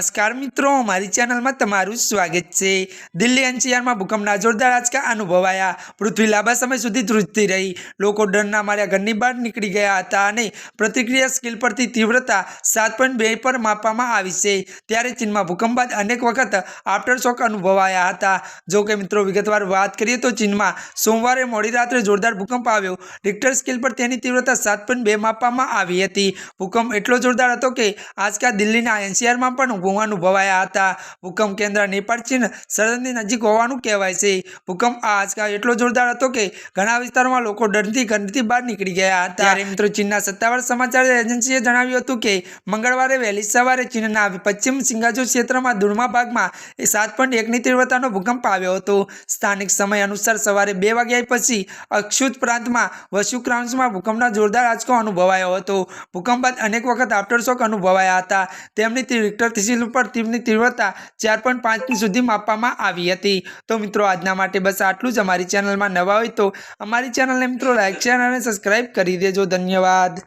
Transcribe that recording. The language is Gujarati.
નમસ્કાર મિત્રો, મારી ચેનલમાં તમારું સ્વાગત છે. દિલ્હી એનસીઆરમાં ભૂકંપના જોરદાર આંચકા અનુભવાયા. પૃથ્વી લાંબા સમય સુધી ધ્રુજતી રહી. લોકો ડરના માર્યા ઘરની બહાર નીકળી ગયા હતા અને પ્રતિક્રિયા સ્કેલ પરથી તીવ્રતા સાત પર માપવામાં આવી છે. ત્યારે ચીનમાં ભૂકંપ બાદ અનેક વખત આફ્ટર શોક અનુભવાયા હતા. જો કે મિત્રો, વિગતવાર વાત કરીએ તો ચીનમાં સોમવારે મોડી રાત્રે જોરદાર ભૂકંપ આવ્યો. રિક્ટર સ્કેલ પર તેની તીવ્રતા સાત માપવામાં આવી હતી. ભૂકંપ એટલો જોરદાર હતો કે આજકા દિલ્હીના એનસીઆરમાં પણ ભૂ અનુભવાયા હતા. ભૂકંપ કેન્દ્ર નેપાળ, ચીન સરહદની નજીક હોવાનું કહેવાય છે. ભૂકંપ આ આંચકા એટલો જોરદાર હતો કે ઘણા વિસ્તારોમાં લોકો ડરથી ઘરથી બહાર નીકળી ગયા હતા. ત્યારે મિત્રો ચીનના સત્તાવાર સમાચાર એજન્સીએ જણાવ્યું હતું કે મંગળવારે વહેલી સવારે ચીનના પશ્ચિમ સિંગાજુ ક્ષેત્રમાં દૂરમા ભાગમાં સાત પોઈન્ટ એકની તીવ્રતાનો ભૂકંપ આવ્યો હતો. સ્થાનિક સમય અનુસાર સવારે બે વાગ્યા પછી અક્ષુત પ્રાંતમાં વસુ ક્રાઉન્સમાં ભૂકંપના જોરદાર આંચકો અનુભવાયો હતો. ભૂકંપ બાદ અનેક વખત આફ્ટરશોક અનુભવાયા હતા. તેમની રિક્ટર સ્કેલ ઉપર તેમની તીવ્રતા ચાર પોઈન્ટ પાંચની સુધી માપવામાં આવી હતી. તો મિત્રો, આજના માટે બસ આટલું જ. અમારી ચેનલમાં નવા હોય તો અમારી ચેનલને મિત્રો લાઈક શેર અને સબસ્ક્રાઈબ કરી દેજો. ધન્યવાદ.